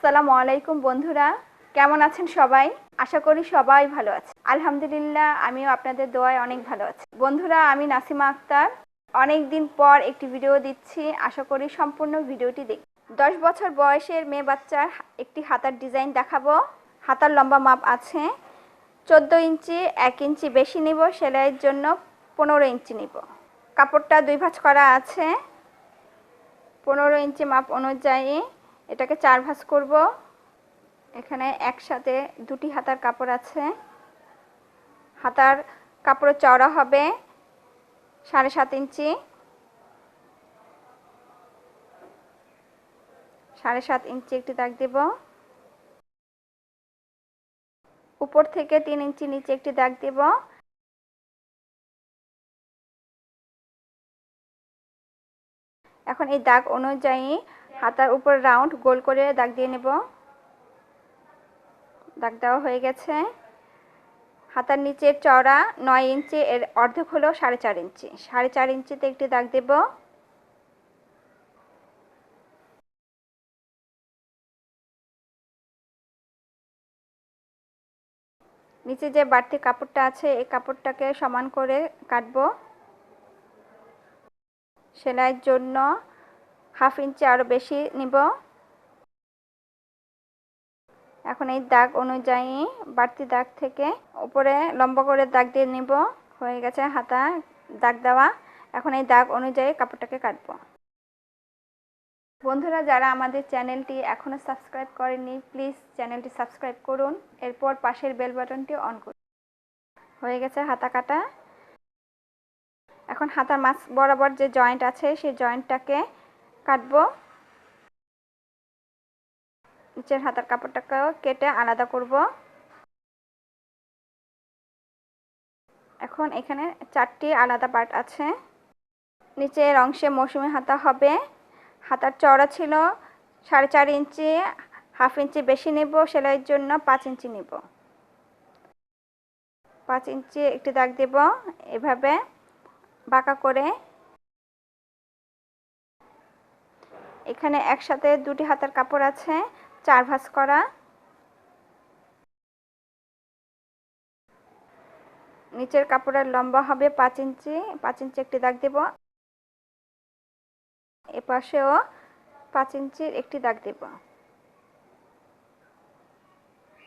আসসালামু আলাইকুম বন্ধুরা। কেমন আছেন সবাই? আশা করি সবাই ভালো আছে আলহামদুলিল্লাহ, আমিও আপনাদের দোয়ায় অনেক ভালো আছি। বন্ধুরা, আমি নাসিমা আক্তার। অনেক দিন পর একটি ভিডিও দিচ্ছি। আশা করি সম্পূর্ণ ভিডিওটি দেখ দশ বছর বয়সের মেয়ে বাচ্চার একটি হাতার ডিজাইন দেখাবো। হাতার লম্বা মাপ আছে। চোদ্দ ইঞ্চি, এক ইঞ্চি বেশি নিব, সেলাইয়ের জন্য পনেরো ইঞ্চি নিব। কাপড়টা দুই ভাঁজ করা আছে। পনেরো ইঞ্চি মাপ অনুযায়ী এটাকে চার ভাঁজ করব। এখানে একসাথে দুটি হাতার কাপড় আছে। হাতার কাপড়ের চওড়া হবে সাড়ে সাত ইঞ্চি। সাড়ে সাত ইঞ্চি একটি দাগ দেব। উপর থেকে তিন ইঞ্চি নিচে একটি দাগ দেব। এখন এই দাগ অনুযায়ী হাতার উপর রাউন্ড গোল করে দাগ দিয়ে নেব। দাগ দেওয়া হয়ে গেছে। হাতার নিচের চওড়া নয় ইঞ্চি, এর অর্ধেক হলো সাড়ে চার ইঞ্চি। সাড়ে চার ইঞ্চিতে একটি দাগ দেব। নিচে যে বাড়তি কাপড়টা আছে, এই কাপড়টাকে সমান করে কাটবো। সেলাইয়ের জন্য হাফ ইঞ্চি আরও বেশি নিব। এখন এই দাগ অনুযায়ী বাড়তি দাগ থেকে উপরে লম্বা করে দাগ দিয়ে নিব। হয়ে গেছে হাতা, দাগ দেওয়া। এখন এই দাগ অনুযায়ী কাপড়টাকে কাটবো। বন্ধুরা, যারা আমাদের চ্যানেলটি এখনও সাবস্ক্রাইব করেনি প্লিজ চ্যানেলটি সাবস্ক্রাইব করুন। এরপর পাশের বেল বাটনটি অন করুন। হয়ে গেছে হাতা কাটা। এখন হাতার মাছ বরাবর যে জয়েন্ট আছে, সেই জয়েন্টটাকে কাটবো। নিচের হাতার কাপড়টাকেও কেটে আলাদা করব। এখন এখানে চারটি আলাদা পার্ট আছে। নিচের অংশে মৌসুমি হাতা হবে। হাতার চওড়া ছিল সাড়ে চার ইঞ্চি, হাফ ইঞ্চি বেশি নেব, সেলাইয়ের জন্য পাঁচ ইঞ্চি নেব। পাঁচ ইঞ্চি একটি দাগ দেব এভাবে বাঁকা করে। এখানে একসাথে দুটি হাতের কাপড় আছে, চার ভাঁজ করা। নিচের কাপড়ের লম্বা হবে পাঁচ ইঞ্চি পাঁচ ইঞ্চি একটি দাগ দেব। এপাশেও পাঁচ ইঞ্চির একটি দাগ দেব।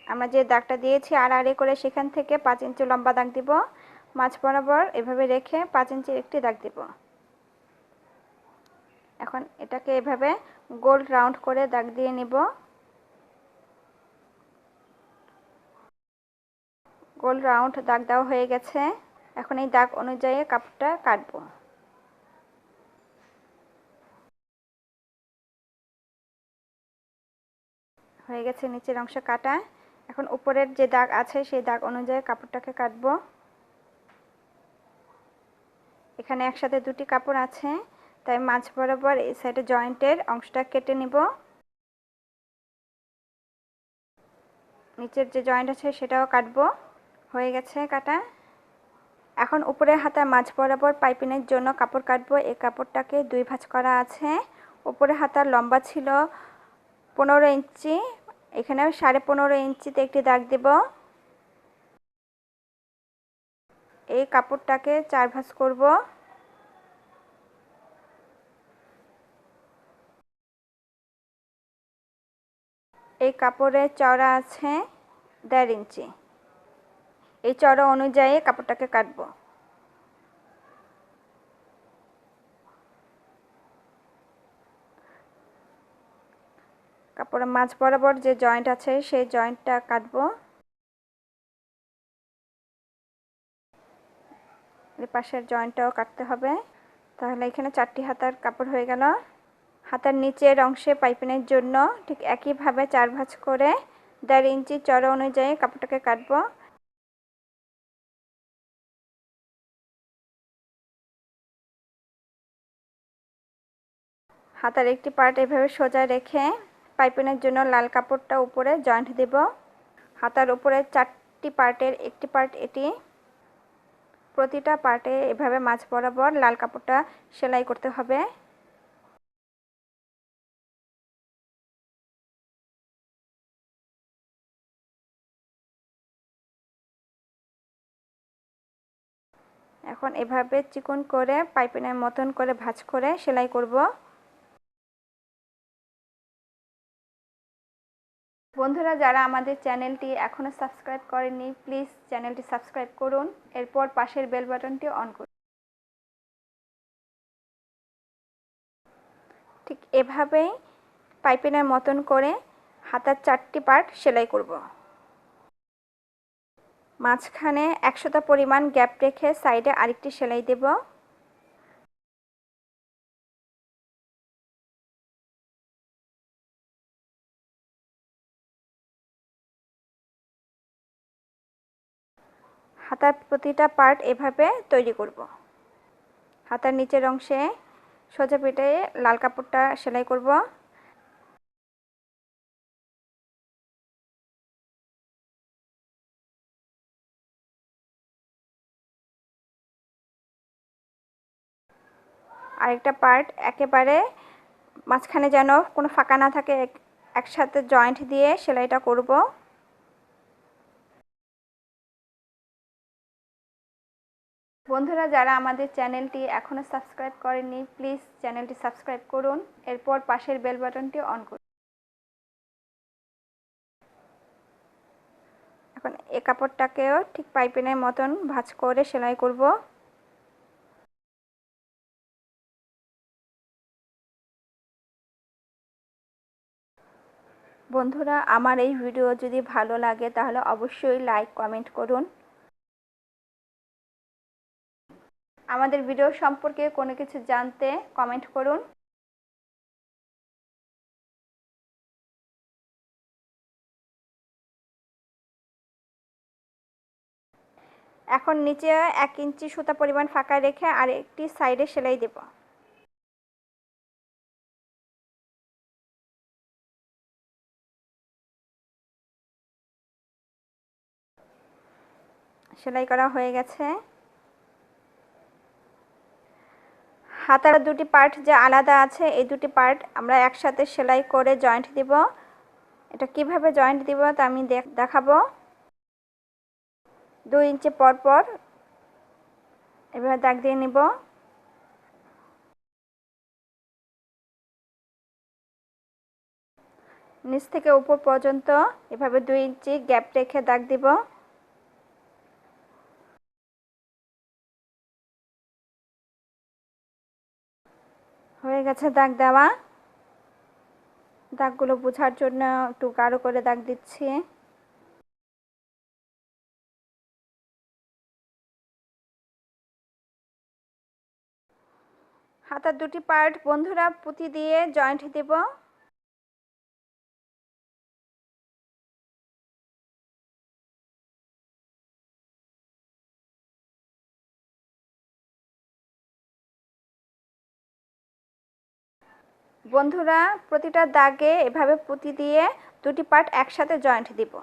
আমরা যে দাগটা দিয়েছি আর আড়ে করে সেখান থেকে পাঁচ ইঞ্চি লম্বা দাগ দিব। মাছ বরাবর এভাবে রেখে পাঁচ ইঞ্চির একটি দাগ দেব। এখন এটাকে এভাবে গোল রাউন্ড করে দাগ দিয়ে নিব। গোল রাউন্ড দাগ দেওয়া হয়ে গেছে। এখন এই দাগ অনুযায়ী কাপড়টা কাটবো। হয়ে গেছে নিচের অংশ কাটা। এখন উপরের যে দাগ আছে সেই দাগ অনুযায়ী কাপড়টাকে কাটবো। এখানে একসাথে দুটি কাপড় আছে। তাই মাঝ বরাবর এই সাইডে জয়েন্টের অংশটা কেটে নিব। নিচের যে জয়েন্ট আছে সেটাও কাটবো। হয়ে গেছে কাটা। এখন উপরের হাতার মাঝ বরাবর পাইপিনের জন্য কাপড় কাটবো। এই কাপড়টাকে দুই ভাঁজ করা আছে। উপরে হাতার লম্বা ছিল পনেরো ইঞ্চি। এখানে সাড়ে পনেরো ইঞ্চিতে একটি দাগ দেব। এই কাপড়টাকে চার ভাঁজ করব। এই কাপড়ের চড়া আছে দেড় ইঞ্চি। এই চওড়া অনুযায়ী কাপড়টাকে কাটবো। কাপড়ের মাঝ বরাবর যে জয়েন্ট আছে, সেই জয়েন্টটা কাটবো। পাশের জয়েন্টটাও কাটতে হবে। তাহলে এখানে চারটি হাতার কাপড় হয়ে গেল। হাতার নিচের অংশে পাইপিনের জন্য ঠিক একইভাবে চার ভাঁজ করে দেড় ইঞ্চি চড়া অনুযায়ী কাপড়টাকে কাটবো। হাতার একটি পার্ট এভাবে সোজা রেখে পাইপিনের জন্য লাল কাপড়টা উপরে জয়েন্ট দেব। হাতার উপরে চারটি পার্টের একটি পার্ট এটি। প্রতিটা পার্টে এভাবে মাছ বরাবর লাল কাপড়টা সেলাই করতে হবে। এখন এভাবে চিকন করে পাইপিনের মতন করে ভাঁজ করে সেলাই করব। বন্ধুরা, যারা আমাদের চ্যানেলটি এখনও সাবস্ক্রাইব করেননি, প্লিজ চ্যানেলটি সাবস্ক্রাইব করুন। এরপর পাশের বেল বাটনটি অন করুন। ঠিক এভাবেই পাইপিনের মতন করে হাতার চারটি পার্ট সেলাই করব। মাঝখানে একশোটা পরিমাণ গ্যাপ রেখে সাইডে আরেকটি সেলাই দেব। হাতার প্রতিটা পার্ট এভাবে তৈরি করব। হাতার নিচের অংশে সোজা পেটে লাল কাপড়টা সেলাই করব। আরেকটা পার্ট একেবারে মাঝখানে যেন কোনো ফাঁকা না থাকে একসাথে জয়েন্ট দিয়ে সেলাইটা করব। বন্ধুরা, যারা আমাদের চ্যানেলটি এখনও সাবস্ক্রাইব করেননি প্লিজ চ্যানেলটি সাবস্ক্রাইব করুন। এরপর পাশের বেল বাটনটি অন করুন। এখন এ কাপড়টাকেও ঠিক পাইপিনের মতন ভাঁজ করে সেলাই করব। বন্ধুরা, আমার এই ভিডিও যদি ভালো লাগে তাহলে অবশ্যই লাইক কমেন্ট করুন। আমাদের ভিডিও সম্পর্কে কোনো কিছু জানতে কমেন্ট করুন। এখন নিচে এক ইঞ্চি সুতা পরিমাণ ফাঁকা রেখে আর একটি সাইডে সেলাই দেব। সেলাই করা হয়ে গেছে। হাতার দুটি পার্ট যে আলাদা আছে, এই দুটি পার্ট আমরা একসাথে সেলাই করে জয়েন্ট দিব। এটা কীভাবে জয়েন্ট দিব তা আমি দেখাবো। দুই ইঞ্চি পর পর এভাবে দাগ দিয়ে নিব। নিচ থেকে উপর পর্যন্ত এভাবে দুই ইঞ্চি গ্যাপ রেখে দাগ দিব। হয়ে গেছে দাগ দেওয়া। দাগগুলো বোঝার জন্য একটু গাঢ় করে দাগ দিচ্ছি। হাতার দুটি পার্ট, বন্ধুরা পুঁতি দিয়ে জয়েন্ট দেব। বন্ধুরা, প্রতিটা দাগে এভাবে পুঁতি দিয়ে দুটি পার্ট একসাথে জয়েন্ট দিব।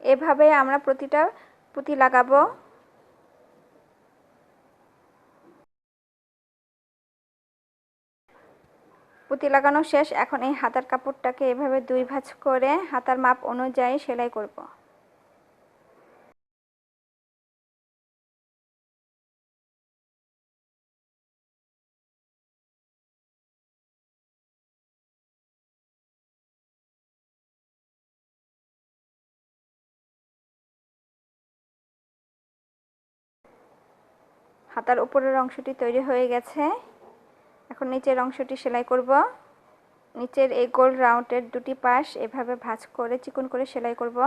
এভাবে আমরা প্রতিটা পুঁতি লাগাবো। পুঁতি লাগানো শেষ, এখন এই হাতার কাপড়টাকে এভাবে দুই ভাঁজ করে হাতার মাপ অনুযায়ী সেলাই করব। হাতার উপরের অংশটি তৈরি হয়ে গেছে। এখন নিচের অংশটি সেলাই করব। নিচের এই গোল রাউন্ডের দুটি পাশ এভাবে ভাঁজ করে, চিকন করে সেলাই করব।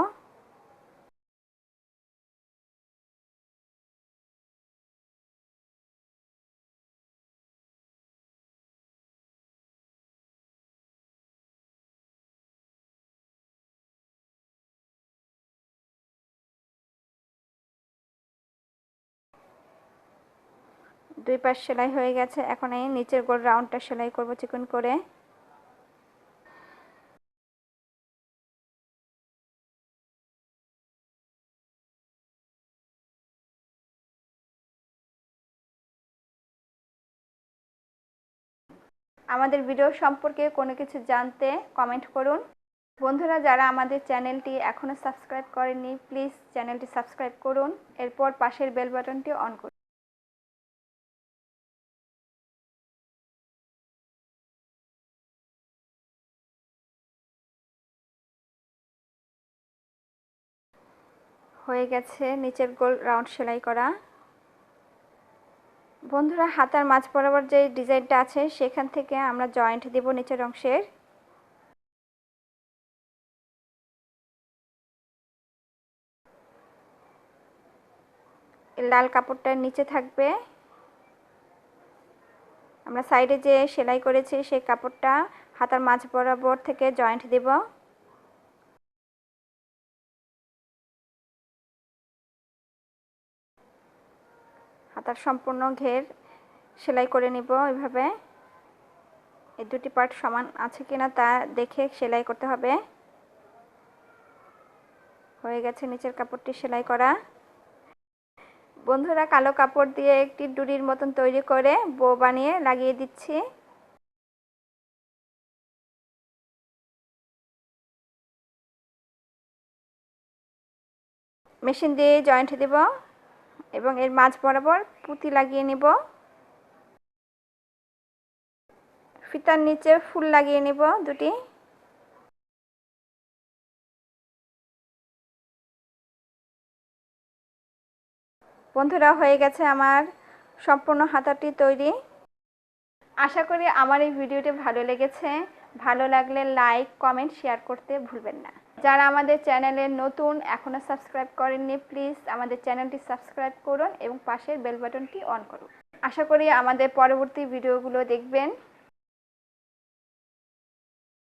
দুই পাশ সেলাই হয়ে গেছে। এখন এই নিচের গোল রাউন্ডটা সেলাই করব চিকন করে। আমাদের ভিডিও সম্পর্কে কোনো কিছু জানতে কমেন্ট করুন। বন্ধুরা, যারা আমাদের চ্যানেলটি এখনও সাবস্ক্রাইব করেননি, প্লিজ চ্যানেলটি সাবস্ক্রাইব করুন। এরপর পাশের বেল বাটনটি অন করুন। হয়ে গেছে নিচের গোল রাউন্ড সেলাই করা। বন্ধুরা, হাতার মাঝ বরাবর যে ডিজাইনটা আছে, সেখান থেকে আমরা জয়েন্ট দেব নিচের অংশের। লাল কাপড়টার নিচে থাকবে। আমরা সাইডে যে সেলাই করেছি, সেই কাপড়টা হাতার মাঝ বরাবর থেকে জয়েন্ট দেব। হাতার সম্পূর্ণ ঘের সেলাই করে নিব এভাবে। এই দুটি পার্ট সমান আছে কিনা তা দেখে সেলাই করতে হবে। হয়ে গেছে নিচের কাপড়টি সেলাই করা। বন্ধুরা, কালো কাপড় দিয়ে একটি ডুরির মতন তৈরি করে বো বানিয়ে লাগিয়ে দিচ্ছি। মেশিন দিয়ে জয়েন্ট দেব। এবং এর মাঝ বরাবর পুঁতি লাগিয়ে নিব। ফিতার নিচে ফুল লাগিয়ে নিব দুটি। বন্ধুরা, হয়ে গেছে আমার সম্পূর্ণ হাতাটি তৈরি। আশা করি আমার এই ভিডিওটি ভালো লেগেছে। ভালো লাগলে লাইক, কমেন্ট, শেয়ার করতে ভুলবেন না। যারা আমাদের চ্যানেলে নতুন এখনও সাবস্ক্রাইব করেননি, প্লিজ আমাদের চ্যানেলটি সাবস্ক্রাইব করুন এবং পাশের বেল বাটনটি অন করুন। আশা করি আমাদের পরবর্তী ভিডিওগুলো দেখবেন।